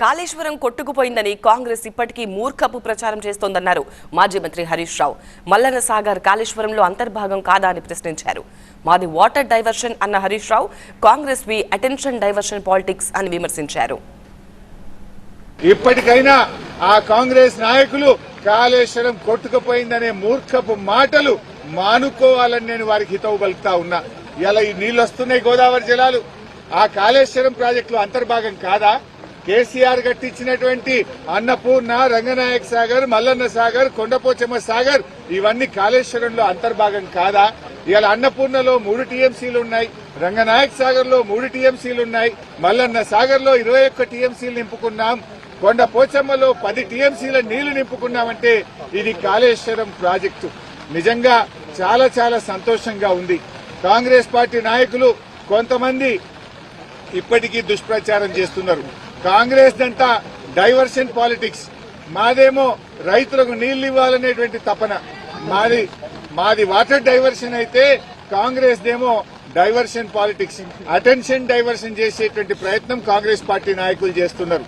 కాళేశ్వరం కొట్టుకుపోయిందని కాంగ్రెస్ ఇప్పటికీ మూర్ఖపు ప్రచారం చేస్తోందన్నారు మాజీ మంత్రి హరీష్ రావు. మల్లన సాగర్ కాళేశ్వరంలో అంతర్భాగం కాదా అని ప్రశ్నించారు. మాది వాటర్ డైవర్షన్ అన్న హరీష్ రావు కాంగ్రెస్ వి అటెన్షన్ డైవర్షన్ పాలిటిక్స్ అని విమర్శించారు. ఇప్పటికైనా ఆ కాంగ్రెస్ నాయకులు కాళేశ్వరం కొట్టుకుపోయిందనే మూర్ఖపు మాటలు మానుకోవాలని నేను వారికి హితవు పలుకుతా ఉన్నా. ఇలా ఈ నీళ్ళు వస్తున్నాయి గోదావరి జలాలు. ఆ కాళేశ్వరం ప్రాజెక్టులో అంతర్భాగం కాదా? కేసీఆర్ కట్టించినటువంటి అన్నపూర్ణ రంగనాయక్ సాగర్ మల్లన్న సాగర్ కొండపోచమ్మ సాగర్ ఇవన్నీ కాళేశ్వరంలో అంతర్భాగం కాదా? ఇవాళ అన్నపూర్ణలో మూడు టీఎంసీలు ఉన్నాయి రంగనాయక్ సాగర్లో మూడు టీఎంసీలు ఉన్నాయి మల్లన్న సాగర్లో ఇరవై ఒక్క టీఎంసీలు నింపుకున్నాం కొండ పోచమ్మలో పది టీఎంసీల నీళ్ళు నింపుకున్నామంటే ఇది కాళేశ్వరం ప్రాజెక్టు. నిజంగా చాలా చాలా సంతోషంగా ఉంది. కాంగ్రెస్ పార్టీ నాయకులు కొంతమంది ఇప్పటికీ దుష్ప్రచారం చేస్తున్నారు. కాంగ్రెస్ దంట డైవర్షన్ పాలిటిక్స్. మాదేమో రైతులకు నీళ్ళు ఇవ్వాలనేటువంటి తపన. మాది మాది వాటర్ డైవర్షన్ అయితే కాంగ్రెస్ దేమో డైవర్షన్ పాలిటిక్స్. అటెన్షన్ డైవర్షన్ చేసేటువంటి ప్రయత్నం కాంగ్రెస్ పార్టీ నాయకులు చేస్తున్నారు.